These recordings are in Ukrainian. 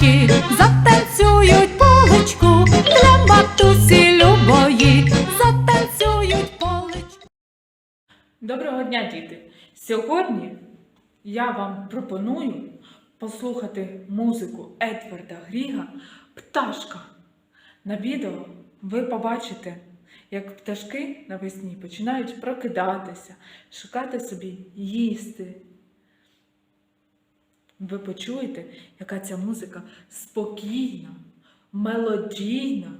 діточки затанцюють поличку для матусі любої, затанцюють поличку. Доброго дня, діти! Сьогодні я вам пропоную послухати музику Едварда Гріга Пташка. На відео ви побачите, як пташки навесні починають прокидатися, шукати собі їсти. Ви почуєте, яка ця музика спокійна, мелодійна.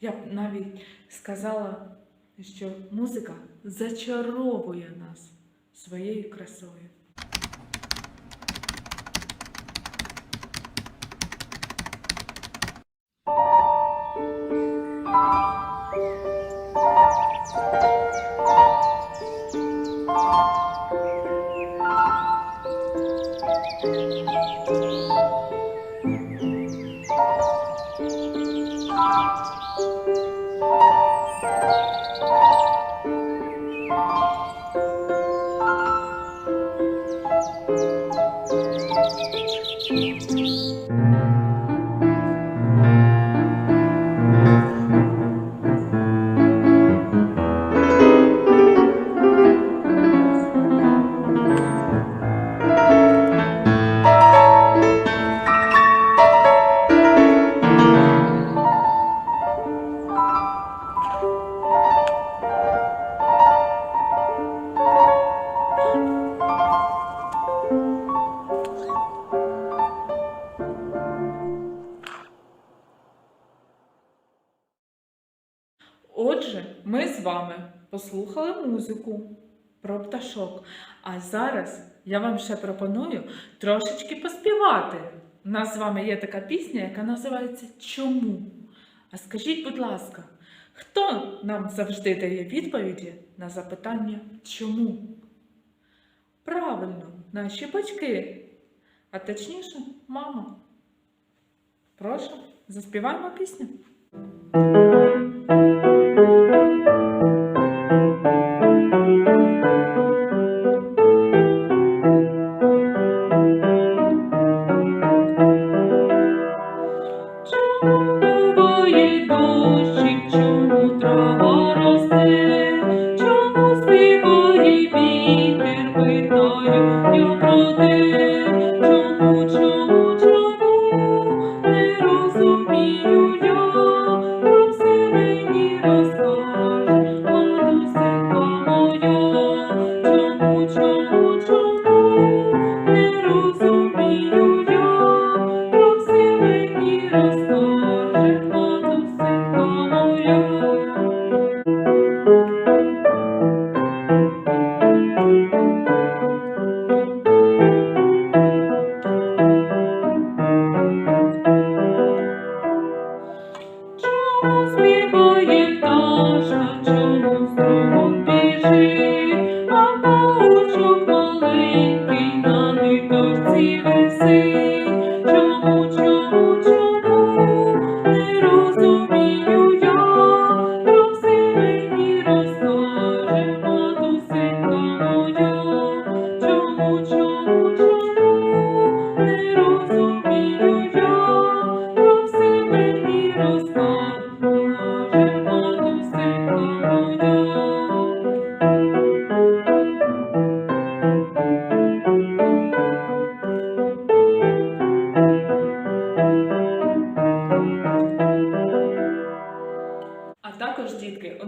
Я б навіть сказала, що музика зачаровує нас своєю красою. ми з вами послухали музику про пташок. А зараз я вам ще пропоную трошечки поспівати. У нас з вами є така пісня, яка називається Чому? А скажіть, будь ласка, хто нам завжди дає відповіді на запитання чому? Правильно, наші батьки, а точніше, мама. Прошу, заспіваємо пісню.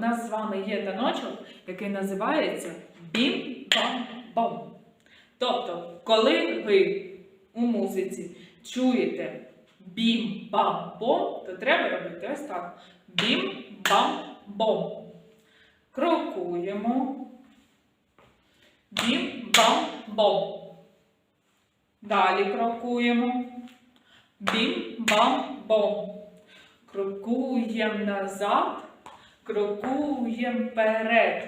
Нас з вами є таночок, який називається бім-бам-бом. Тобто, коли ви у музиці чуєте бім-бам-бом, то треба робити ось так. Бім-бам-бом. Крокуємо. Бім-бам-бом. Далі крокуємо. Бім-бам-бом. Крокуєм назад, крокуєм вперед.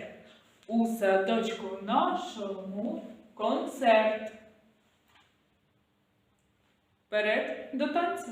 У садочку нашому концерт. Вперед до танцю.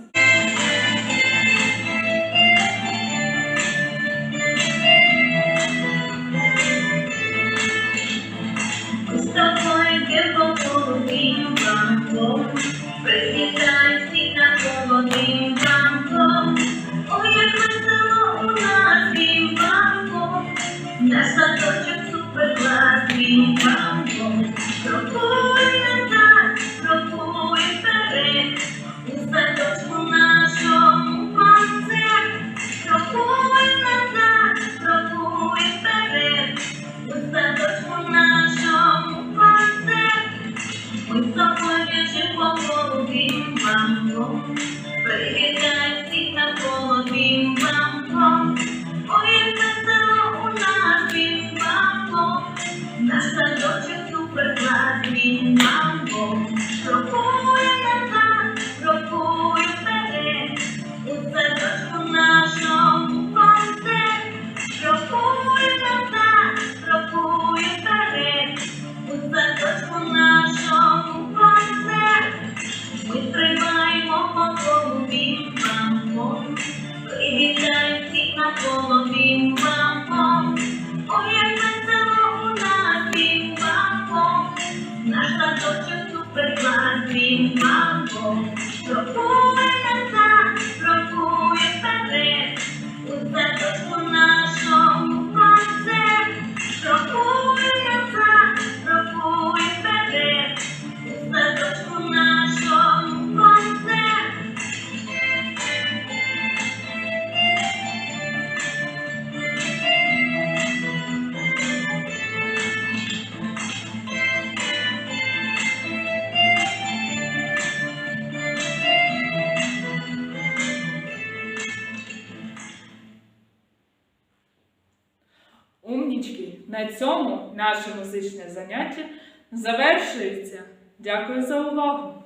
Stop на цьому наше музичне заняття завершується. Дякую за увагу!